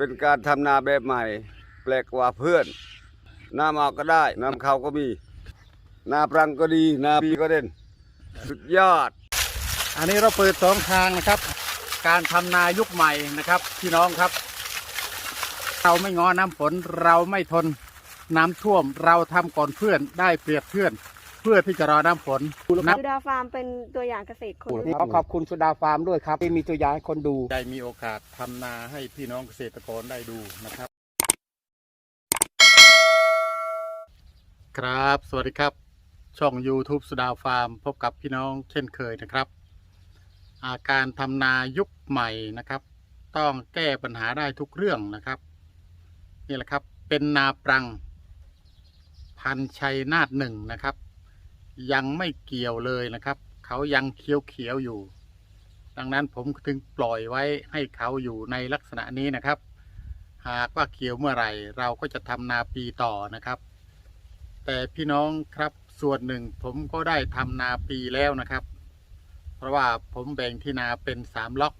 เป็นการทำนาแบบใหม่ แปลกกว่าเพื่อนน้ำออกก็ได้น้ำเขาก็มี นาปรังก็ดี นาปีก็เด่น สุดยอด อันนี้เราเปิดสองทางนะครับ การทำนายุคใหม่นะครับพี่น้องครับ เราไม่งอน้ำฝนเราไม่ทนน้ำท่วมเราทำก่อนเพื่อนได้เปรียบเพื่อน พื่อที่จะรอน้ำฝนนับสุดาฟาร์มเป็นตัวอย่างเกษตรคนขอขอบคุณสุดาฟาร์มด้วยครับ ที่มีตัวอย่างให้คนดู ได้มีโอกาสทำนาให้พี่น้องเกษตรกรได้ดูนะครับ ครับ สวัสดีครับ ช่อง YouTube สุดาฟาร์ม พบกับพี่น้องเช่นเคยนะครับ อาการทำนายุคใหม่นะครับ ต้องแก้ปัญหาได้ทุกเรื่องนะครับนี่แหละครับเป็นนาปรัง พันธุ์ชัยนาทหนึ่งนะครับ ยังไม่เกี่ยวเลยนะครับ เขายังเขียวเขียวๆอยู่ ดังนั้นผมถึงปล่อยไว้ให้เขาอยู่ในลักษณะนี้นะครับ หากว่าเกี่ยวเมื่อไหร่ เราก็จะทำนาปีต่อนะครับ แต่พี่น้องครับส่วนหนึ่งผมก็ได้ทำนาปีแล้วนะครับ เพราะว่าผมแบ่งที่นาเป็นสามล็อก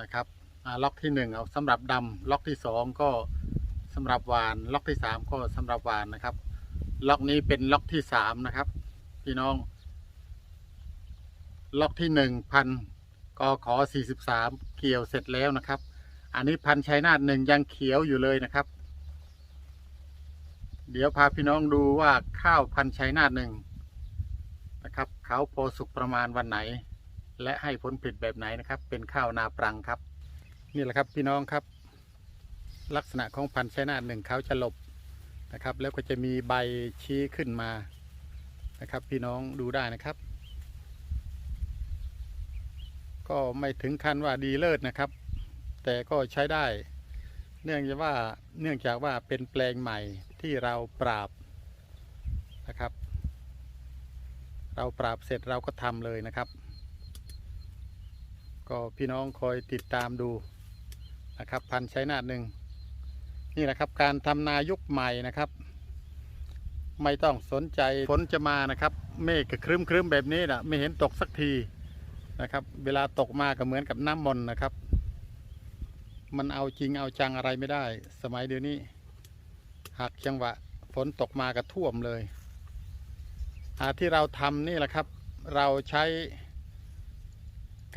นะครับล็อกที่หนึ่งเอาสำหรับดำล็อกที่สองก็สำหรับหวาน ล็อกที่สามก็สำหรับหวานนะครับ ล็อกนี้เป็นล็อกที่สามนะครับ พี่น้อง ล็อกที่หนึ่งพันกขอสี่สิบสามเกี่ยวเสร็จแล้วนะครับ อันนี้พันชัยนาทหนึ่งยังเขียวอยู่เลยนะครับ เดี๋ยวพาพี่น้องดูว่าข้าวพันชัยนาทหนึ่งนะครับเขาโพอสุกประมาณวันไหน และให้ผลผลิตแบบไหนนะครับ เป็นข้าวนาปรังครับ นี่แหละครับพี่น้องครับ ลักษณะของพันชัยนาทหนึ่งเขาจะหลบ นะครับ แล้วก็จะมีใบชี้ขึ้นมานะครับ พี่น้องดูได้นะครับ ก็ไม่ถึงขั้นว่าดีเลิศนะครับ แต่ก็ใช้ได้ เนื่องจากว่าเนื่องจากว่าเป็นแปลงใหม่ที่เราปราบนะครับ เราปราบเสร็จเราก็ทำเลยนะครับ ก็พี่น้องคอยติดตามดูนะครับ พันใช้นาทหนึ่ง นี่แหละครับการทำนายุคใหม่นะครับ ไม่ต้องสนใจฝนจะมานะครับ เมฆก็ครึ้มครึ้มแบบนี้นะไม่เห็นตกสักทีนะครับ เวลาตกมาก็เหมือนกับน้ำมนต์นะครับ มันเอาจริงเอาจังอะไรไม่ได้ สมัยเดี๋ยวนี้หากจังหวะฝนตกมาก็ท่วมเลยอาที่เราทำนี่แหละครับ เราใช้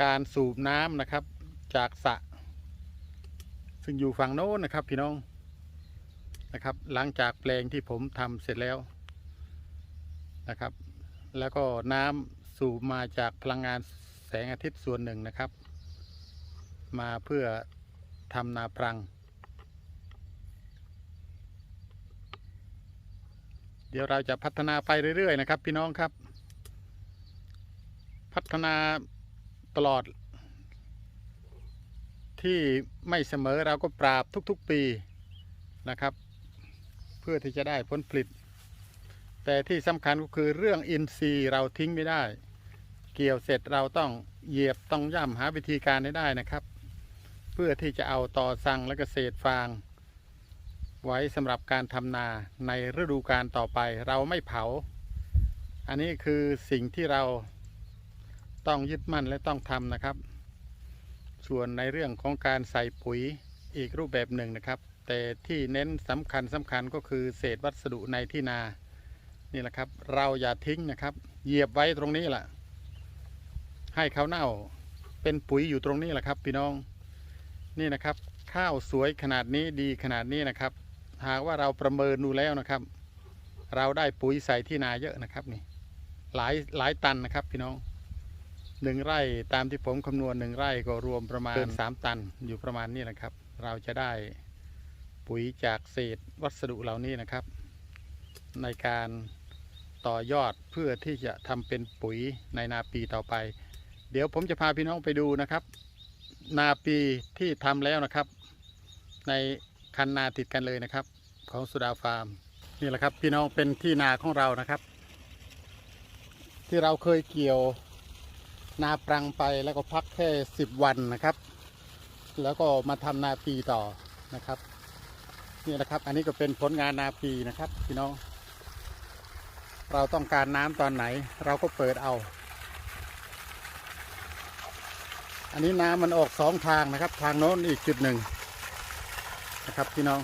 การสูบน้ำนะครับ จากสระซึ่งอยู่ฝั่งโน้นนะครับพี่น้อง นะครับ หลังจากแปลงที่ผมทำเสร็จแล้วนะครับ แล้วก็น้ำสูบมาจากพลังงานแสงอาทิตย์ส่วนหนึ่งนะครับ มาเพื่อทำนาปรัง เดี๋ยวเราจะพัฒนาไปเรื่อยๆนะครับ พี่น้องครับ พัฒนาตลอด ที่ไม่เสมอเราก็ปราบทุกๆปีนะครับ พื่อที่จะได้ผลผลิต แต่ที่สำคัญก็คือเรื่องอินทรีย์เราทิ้งไม่ได้ เกี่ยวเสร็จเราต้องเหยียบต้องย่ำหาวิธีการให้ได้นะครับ เพื่อที่จะเอาต่อสั่งและก็เศษฟาง ไว้สำหรับการทำนาในฤดูการต่อไปเราไม่เผา อันนี้คือสิ่งที่เราต้องยึดมั่นและต้องทำนะครับ ส่วนในเรื่องของการใส่ปุ๋ยอีกรูปแบบหนึ่งนะครับ แต่ที่เน้นสำคัญสำคัญก็คือเศษวัสดุในที่นา นี่แหละครับ เราอย่าทิ้งนะครับ เหยียบไว้ตรงนี้แหละให้เขาเน่าเป็นปุ๋ยอยู่ตรงนี้แหละครับ พี่น้องนี่นะครับ ข้าวสวยขนาดนี้ดีขนาดนี้นะครับ หากว่าเราประเมินดูแล้วนะครับ เราได้ปุ๋ยใส่ที่นาเยอะนะครับนี่ หลายหลายตันนะครับ พี่น้องหนึ่งไร่ตามที่ผมคำนวณหนึ่งไร่ก็รวมประมาณเกินสามตันอยู่ประมาณนี้แหละครับ เราจะได้ ปุ๋ยจากเศษวัสดุเหล่านี้นะครับ ในการต่อยอดเพื่อที่จะทำเป็นปุ๋ยในนาปีต่อไป เดี๋ยวผมจะพาพี่น้องไปดูนะครับ นาปีที่ทำแล้วนะครับ ในคันนาติดกันเลยนะครับ ของสุดาฟาร์มนี่แหละครับพี่น้องเป็นที่นาของเรานะครับ ที่เราเคยเกี่ยวนาปรังไปแล้วก็พักแค่สิบวันนะครับ แล้วก็มาทำนาปีต่อนะครับ นี่แหละครับ อันนี้ก็เป็นผลงานนาปีนะครับพี่น้อง เราต้องการน้ำตอนไหน เราก็เปิดเอา อันนี้น้ำมันออกสองทางนะครับ ทางโน้นอีกจุดหนึ่งนะครับพี่น้อง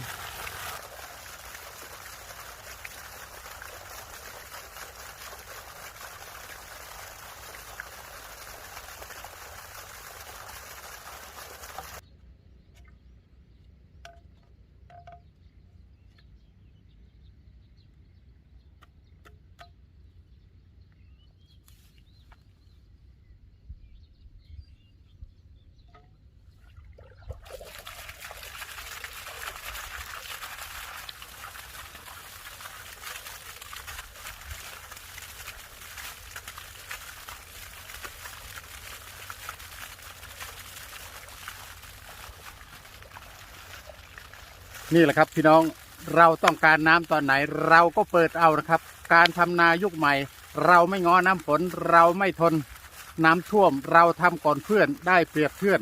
นี่แหละครับพี่น้องเราต้องการน้ำตอนไหน เราก็เปิดเอานะครับ การทำนายุคใหม่ เราไม่ง้อน้ำฝนเราไม่ทนน้ำท่วม เราทำก่อนเพื่อนได้เปรียบเพื่อน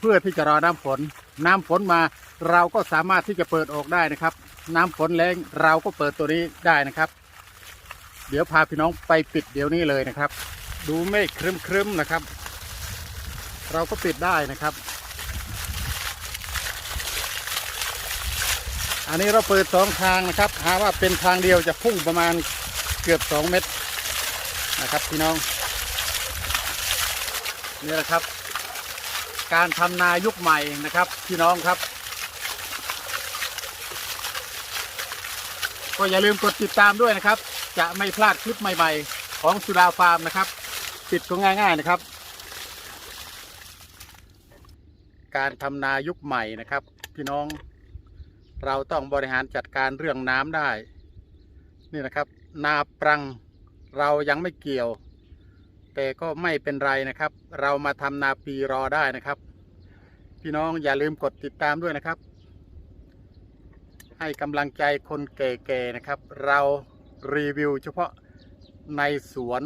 เพื่อที่จะรอน้ำฝน น้ำฝนมาเราก็สามารถที่จะเปิดออกได้นะครับ น้ำฝนแรงเราก็เปิดตัวนี้ได้นะครับ เดี๋ยวพาพี่น้องไปปิดเดี๋ยวนี้เลยนะครับ ดูเมฆครึ้มๆนะครับ เราก็ปิดได้นะครับ อันนี้เราเปิดสองทางนะครับ หาว่าเป็นทางเดียวจะพุ่งประมาณเกือบสองเมตรนะครับพี่น้องนี่แหละครับ การทำนายุคใหม่นะครับ พี่น้องครับ ก็อย่าลืมกดติดตามด้วยนะครับ จะไม่พลาดคลิปใหม่ ๆ ของสุดาฟาร์มนะครับ ติดก็ง่าย ๆนะครับ การทำนายุคใหม่นะครับ พี่น้อง เราต้องบริหารจัดการเรื่องน้ำได้ นี่นะครับ นาปรังเรายังไม่เกี่ยว แต่ก็ไม่เป็นไรนะครับ เรามาทำนาปีรอได้นะครับ พี่น้องอย่าลืมกดติดตามด้วยนะครับ ให้กำลังใจคนแก่ๆนะครับ เรารีวิวเฉพาะในสวน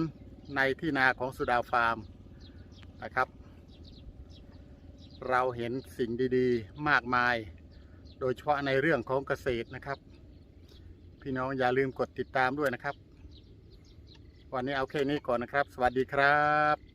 ในที่นาของสุดาฟาร์มนะครับ เราเห็นสิ่งดีๆ มากมาย โดยเฉพาะในเรื่องของเกษตรนะครับ พี่น้องอย่าลืมกดติดตามด้วยนะครับ วันนี้เอาแค่นี้ก่อนนะครับ สวัสดีครับ